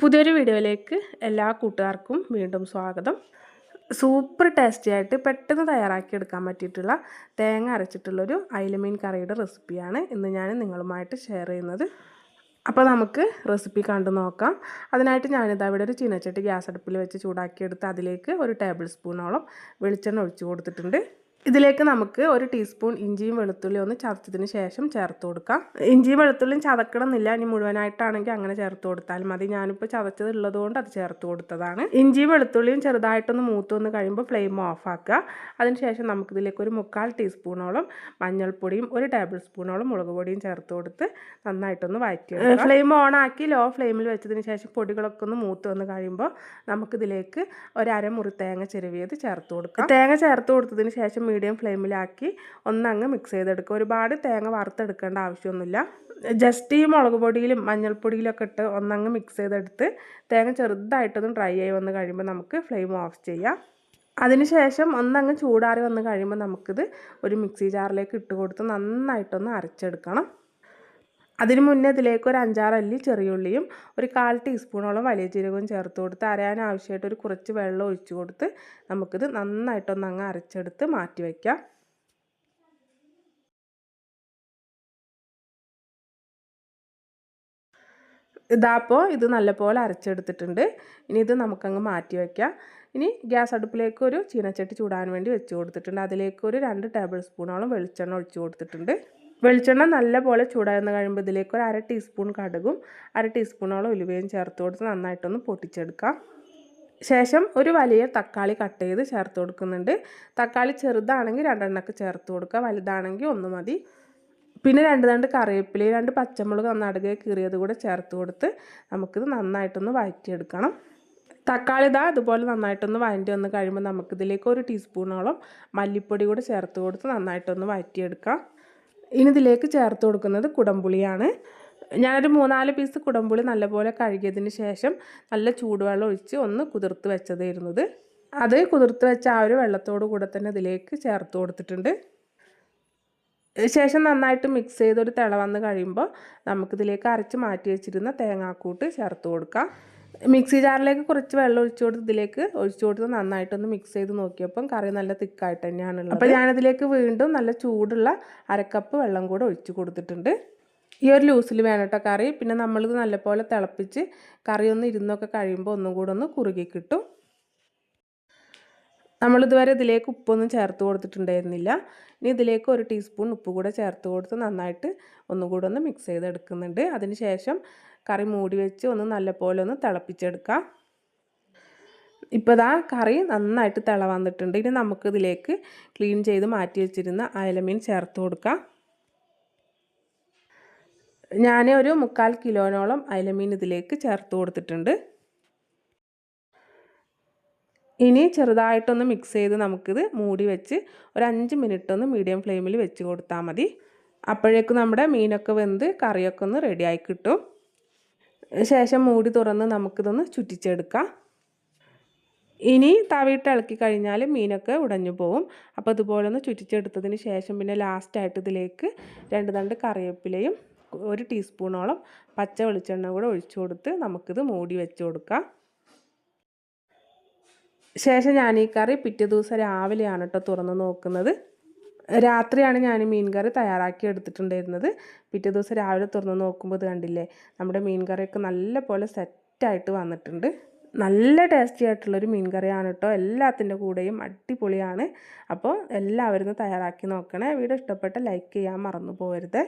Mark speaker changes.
Speaker 1: പുതിയൊരു വീഡിയോയിലേക്ക് എല്ലാ കൂട്ടുകാർക്കും വീണ്ടും സ്വാഗതം. സൂപ്പർ ടേസ്റ്റി ആയിട്ട് പെട്ടെന്ന് തയ്യാറാക്കിയെടുക്കാൻ പറ്റിയിട്ടുള്ള തേങ്ങ അരച്ചിട്ടുള്ളൊരു അയിലമീൻ കറിയുടെ റെസിപ്പിയാണ് ഇന്ന് ഞാൻ നിങ്ങളുമായിട്ട് ഷെയർ ചെയ്യുന്നത്. അപ്പോൾ നമുക്ക് റെസിപ്പി കണ്ടു നോക്കാം. അതിനായിട്ട് ഞാനിത് ഇവിടെ ഒരു ചീനച്ചട്ടി ഗ്യാസ് അടുപ്പിൽ വെച്ച് ചൂടാക്കിയെടുത്ത് അതിലേക്ക് ഒരു ടേബിൾ സ്പൂണോളം വെളിച്ചെണ്ണ ഒഴിച്ചു കൊടുത്തിട്ടുണ്ട്. ഇതിലേക്ക് നമുക്ക് ഒരു ടീസ്പൂൺ ഇഞ്ചിയും വെളുത്തുള്ളിയും ഒന്ന് ചതച്ചതിന് ശേഷം ചേർത്ത് കൊടുക്കാം. ഇഞ്ചിയും വെളുത്തുള്ളിയും ചതക്കണമെന്നില്ല. ഇനി മുഴുവനായിട്ടാണെങ്കിൽ അങ്ങനെ ചേർത്ത് കൊടുത്താൽ മതി. ഞാനിപ്പോൾ ചതച്ചത് ഉള്ളതുകൊണ്ട് അത് ചേർത്ത് കൊടുത്തതാണ്. ഇഞ്ചിയും വെളുത്തുള്ളിയും ചെറുതായിട്ടൊന്ന് മൂത്ത് വന്ന് കഴിയുമ്പോൾ ഫ്ലെയിം ഓഫ് ആക്കുക. അതിനുശേഷം നമുക്കിതിലേക്ക് ഒരു മുക്കാൽ ടീസ്പൂണോളം മഞ്ഞൾപ്പൊടിയും ഒരു ടേബിൾ സ്പൂണോളം മുളക് പൊടിയും ചേർത്ത് കൊടുത്ത് നന്നായിട്ടൊന്ന് വഴറ്റി ഫ്ലെയിം ഓൺ ആക്കി ലോ ഫ്ലെയിമിൽ വെച്ചതിന് ശേഷം പൊടികളൊക്കെ ഒന്ന് മൂത്ത് വന്ന് കഴിയുമ്പോൾ നമുക്കിതിലേക്ക് ഒരു അരമുറി തേങ്ങ ചെരുവിയത് ചേർത്ത് കൊടുക്കാം. തേങ്ങ ചേർത്ത് കൊടുത്തതിന് ശേഷം മീഡിയം ഫ്ലെയിമിലാക്കി ഒന്നങ്ങ് മിക്സ് ചെയ്തെടുക്കുക ഒരുപാട് തേങ്ങ വറുത്തെടുക്കേണ്ട ആവശ്യമൊന്നുമില്ല. ജസ്റ്റ് ഈ മുളക് പൊടിയിലും മഞ്ഞൾപ്പൊടിയിലൊക്കെ ഇട്ട് ഒന്നങ്ങ് മിക്സ് ചെയ്തെടുത്ത് തേങ്ങ ചെറുതായിട്ടൊന്ന് ഡ്രൈ ആയി വന്ന് കഴിയുമ്പോൾ നമുക്ക് ഫ്ലെയിം ഓഫ് ചെയ്യാം. അതിനുശേഷം ഒന്നങ്ങ് ചൂടാറി വന്ന് കഴിയുമ്പോൾ നമുക്കിത് ഒരു മിക്സി ജാറിലേക്ക് ഇട്ട് കൊടുത്ത് നന്നായിട്ടൊന്ന് അരച്ചെടുക്കണം. അതിന് മുന്നേ ഇതിലേക്ക് ഒരു അഞ്ചാറല്ലി ചെറിയുള്ളിയും ഒരു കാൽ ടീസ്പൂണോളം വലിയ ജീരകവും ചേർത്ത് കൊടുത്ത് അരയാൻ ആവശ്യമായിട്ട് ഒരു കുറച്ച് വെള്ളം ഒഴിച്ചു കൊടുത്ത് നമുക്കിത് നന്നായിട്ടൊന്ന് അങ്ങ് അരച്ചെടുത്ത് മാറ്റി വയ്ക്കാം. ഇതാപ്പോൾ ഇത് നല്ലപോലെ അരച്ചെടുത്തിട്ടുണ്ട്. ഇനി ഇത് നമുക്കങ്ങ് മാറ്റി വയ്ക്കാം. ഇനി ഗ്യാസ് അടുപ്പിലേക്ക് ഒരു ചീനച്ചട്ടി ചൂടാൻ വേണ്ടി വെച്ച് കൊടുത്തിട്ടുണ്ട്. അതിലേക്ക് ഒരു രണ്ട് ടേബിൾ സ്പൂണോളം വെളിച്ചെണ്ണ ഒഴിച്ച് കൊടുത്തിട്ടുണ്ട്. വെളിച്ചെണ്ണ നല്ലപോലെ ചൂടാകുന്ന കഴിയുമ്പോൾ ഇതിലേക്ക് ഒരു അര ടീസ്പൂൺ കടുകും അര ടീസ്പൂണോളം ഉലുവയും ചേർത്ത് കൊടുത്ത് നന്നായിട്ടൊന്ന് പൊട്ടിച്ചെടുക്കാം. ശേഷം ഒരു വലിയ തക്കാളി കട്ട് ചെയ്ത് ചേർത്ത് കൊടുക്കുന്നുണ്ട്. തക്കാളി ചെറുതാണെങ്കിൽ രണ്ടെണ്ണക്ക് ചേർത്ത് കൊടുക്കുക. വലുതാണെങ്കിൽ ഒന്ന് മതി. പിന്നെ രണ്ട് രണ്ട് കറിവേപ്പില രണ്ട് പച്ചമുളക് നടുകെ കീറിയത് കൂടെ ചേർത്ത് കൊടുത്ത് നമുക്കിത് നന്നായിട്ടൊന്ന് വഴറ്റിയെടുക്കണം തക്കാളി ഇതാ അതുപോലെ നന്നായിട്ടൊന്ന് വഴറ്റി വന്ന് കഴിയുമ്പോൾ നമുക്കിതിലേക്ക് ഒരു ടീസ്പൂണോളം മല്ലിപ്പൊടി കൂടെ ചേർത്ത് കൊടുത്ത് നന്നായിട്ടൊന്ന് വഴറ്റിയെടുക്കാം ഇനി ഇതിലേക്ക് ചേർത്ത് കൊടുക്കുന്നത് കുടംപുളിയാണ്. ഞാനൊരു മൂന്നാൽ പീസ് കുടംപുളി നല്ലപോലെ കഴുകിയതിന് ശേഷം നല്ല ചൂടുവെള്ളം ഒഴിച്ച് ഒന്ന് കുതിർത്ത് വെച്ചതായിരുന്നത് അത് കുതിർത്ത് വെച്ച ആ ഒരു വെള്ളത്തോടു കൂടെ തന്നെ ഇതിലേക്ക് ചേർത്ത് കൊടുത്തിട്ടുണ്ട്. ശേഷം നന്നായിട്ട് മിക്സ് ചെയ്തൊരു തിള വന്ന് കഴിയുമ്പോൾ നമുക്കിതിലേക്ക് അരച്ച് മാറ്റി വെച്ചിരുന്ന തേങ്ങാക്കൂട്ട് ചേർത്ത് കൊടുക്കാം. മിക്സി ജാറിലേക്ക് കുറച്ച് വെള്ളം ഒഴിച്ചു കൊടുത്ത് ഇതിലേക്ക് ഒഴിച്ചു കൊടുത്ത് നന്നായിട്ടൊന്ന് മിക്സ് ചെയ്ത് നോക്കിയപ്പം കറി നല്ല തിക്കായിട്ട് തന്നെയാണുള്ളത്. അപ്പോൾ ഞാനതിലേക്ക് വീണ്ടും നല്ല ചൂടുള്ള അരക്കപ്പ് വെള്ളം കൂടെ ഒഴിച്ചു കൊടുത്തിട്ടുണ്ട്. ഈ ഒരു ലൂസിൽ വേണം കേട്ടോ കറി. പിന്നെ നമ്മളിത് നല്ലപോലെ തിളപ്പിച്ച് കറി ഒന്ന് ഇരുന്നൊക്കെ കഴിയുമ്പോൾ ഒന്നും കൂടെ ഒന്ന് കുറുകി കിട്ടും. നമ്മളിതുവരെ ഇതിലേക്ക് ഉപ്പൊന്നും ചേർത്ത് കൊടുത്തിട്ടുണ്ടായിരുന്നില്ല. ഇനി ഇതിലേക്ക് ഒരു ടീസ്പൂൺ ഉപ്പ് കൂടെ ചേർത്ത് കൊടുത്ത് നന്നായിട്ട് ഒന്നുകൂടെ ഒന്ന് മിക്സ് ചെയ്തെടുക്കുന്നുണ്ട്. അതിന് ശേഷം കറി മൂടി വെച്ച് ഒന്ന് നല്ലപോലെ ഒന്ന് തിളപ്പിച്ചെടുക്കാം. ഇപ്പോൾ കറി നന്നായിട്ട് തിള വന്നിട്ടുണ്ട്. ഇനി നമുക്കിതിലേക്ക് ക്ലീൻ ചെയ്ത് മാറ്റി വെച്ചിരുന്ന അയലമീൻ ചേർത്ത് കൊടുക്കാം. ഞാൻ ഒരു മുക്കാൽ കിലോനോളം അയലമീൻ ഇതിലേക്ക് ചേർത്ത് കൊടുത്തിട്ടുണ്ട്. ഇനി ചെറുതായിട്ടൊന്ന് മിക്സ് ചെയ്ത് നമുക്കിത് മൂടി വെച്ച് ഒരു അഞ്ച് മിനിറ്റ് ഒന്ന് മീഡിയം ഫ്ലെയിമിൽ വെച്ച് കൊടുത്താൽ മതി. അപ്പോഴേക്കും നമ്മുടെ മീനൊക്കെ വെന്ത് കറിയൊക്കെ ഒന്ന് റെഡിയായി കിട്ടും. ശേഷം മൂടി തുറന്ന് നമുക്കിതൊന്ന് ചുറ്റിച്ചെടുക്കാം. ഇനി തവിയിട്ട് ഇളക്കി കഴിഞ്ഞാൽ മീനൊക്കെ ഉടഞ്ഞു പോവും. അപ്പോൾ ഇതുപോലെ ഒന്ന് ചുറ്റിച്ചെടുത്തതിന് ശേഷം പിന്നെ ലാസ്റ്റായിട്ട് ഇതിലേക്ക് രണ്ട് രണ്ട് കറിവേപ്പിലയും ഒരു ടീസ്പൂണോളം പച്ച വെളിച്ചെണ്ണ കൂടെ ഒഴിച്ചു കൊടുത്ത് നമുക്കിത് മൂടി വെച്ച് കൊടുക്കാം. ശേഷം ഞാൻ ഈ കറി പിറ്റേ ദിവസം രാവിലെയാണ് കേട്ടോ തുറന്ന് നോക്കുന്നത്. രാത്രിയാണ് ഞാൻ മീൻ കറി തയ്യാറാക്കി എടുത്തിട്ടുണ്ടായിരുന്നത്. പിറ്റേ ദിവസം രാവിലെ തുറന്ന് നോക്കുമ്പോൾ ഇത് കണ്ടില്ലേ? നമ്മുടെ മീൻ കറിയൊക്കെ നല്ല പോലെ സെറ്റായിട്ട് വന്നിട്ടുണ്ട്. നല്ല ടേസ്റ്റി ആയിട്ടുള്ളൊരു മീൻ കറിയാണ് കേട്ടോ എല്ലാത്തിന്റെ കൂടെയും അടിപൊളിയാണ്. അപ്പോൾ എല്ലാവരും തയ്യാറാക്കി നോക്കണേ. വീഡിയോ ഇഷ്ടപ്പെട്ട ലൈക്ക് ചെയ്യാൻ മറന്നു പോകരുത്